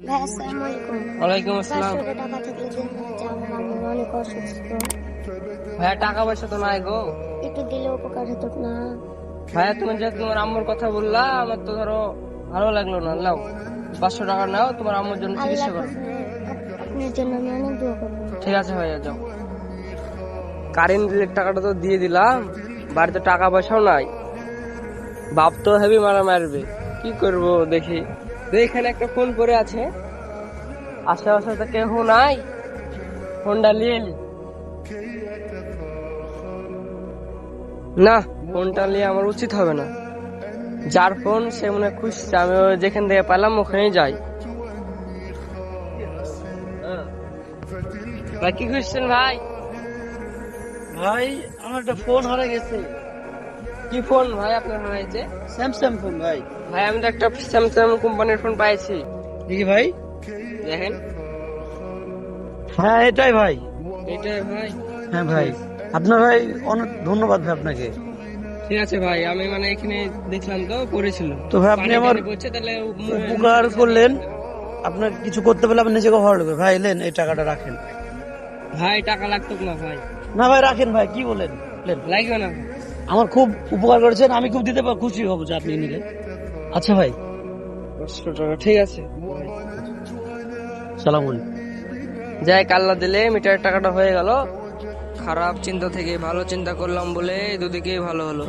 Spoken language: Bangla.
ওয়ালাইকুম আসসালাম। টাকা থাকলে দিন অনেক অসুস্থ। ভাইয়া টাকা পয়সা তো নাই গো। একটু দিলে উপকার হতো না। ভাইয়া তুমি যে তোমার আম্মুর কথা বললা আমার তো ধরো ভালো লাগল না। নাও পাঁচশো টাকা নাও তোমার আম্মুর জন্য চিকিৎসা করো। আপনার জন্য আমি অনেক দোয়া করব। ঠিক আছে ভাইয়া যাও। কারেন্ট বিলের টাকাটা তো দিয়ে দিলাম বাড়িতে টাকা পয়সাও নাই। বাপ তো হেভি মারা মারবে কি করব দেখি। এখানে একটা ফোন পরে আছে। আশেপাশে তো কেউ নাই। ফোনটা নিয়ে এলি না, ফোনটা নিয়ে আমার উচিত হবে না। যার ফোন সে মনে খুঁজছে আমি যেখান থেকে পেলাম ওখানেই যাই। কি খুঁজছেন ভাই? ভাই, আমার একটা ফোন হারা গেছে। কি ফোন ভাই আপনার হারাইছে? স্যামসাং ফোন ভাই। ভাই আমি তো একটা স্যামসাং কোম্পানির ফোন পাইছি। দেখি ভাই? দেখেন। হ্যাঁ এটাই ভাই। এটাই ভাই। হ্যাঁ ভাই। আপনার ভাই অনেক ধন্যবাদ ভাই আপনাকে। ঠিক আছে ভাই আমি মানে এখানে দেখলাম তো পড়েছিল তো ভাই আপনি পানি আমার উপকার করলেন। আপনার কিছু করতে পারলে আপনি নিজেকে ভালো লাগবে। ভাই লেন এই টাকাটা রাখেন। ভাই টাকা লাগতো না ভাই। না ভাই রাখেন ভাই কি বলেন? লেন। লাগবে না আমার খুব উপকার করেছেন, আমি খুব দিতে খুশি হব যে আপনি নিলে আচ্ছা ভাই। ঠিক আছে। সালাম যাই, কাল্লা দিলে, মিটারের টাকাটা হয়ে গেল। খারাপ চিন্তা থেকে ভালো চিন্তা করলাম বলে দুদিকেই ভালো হলো।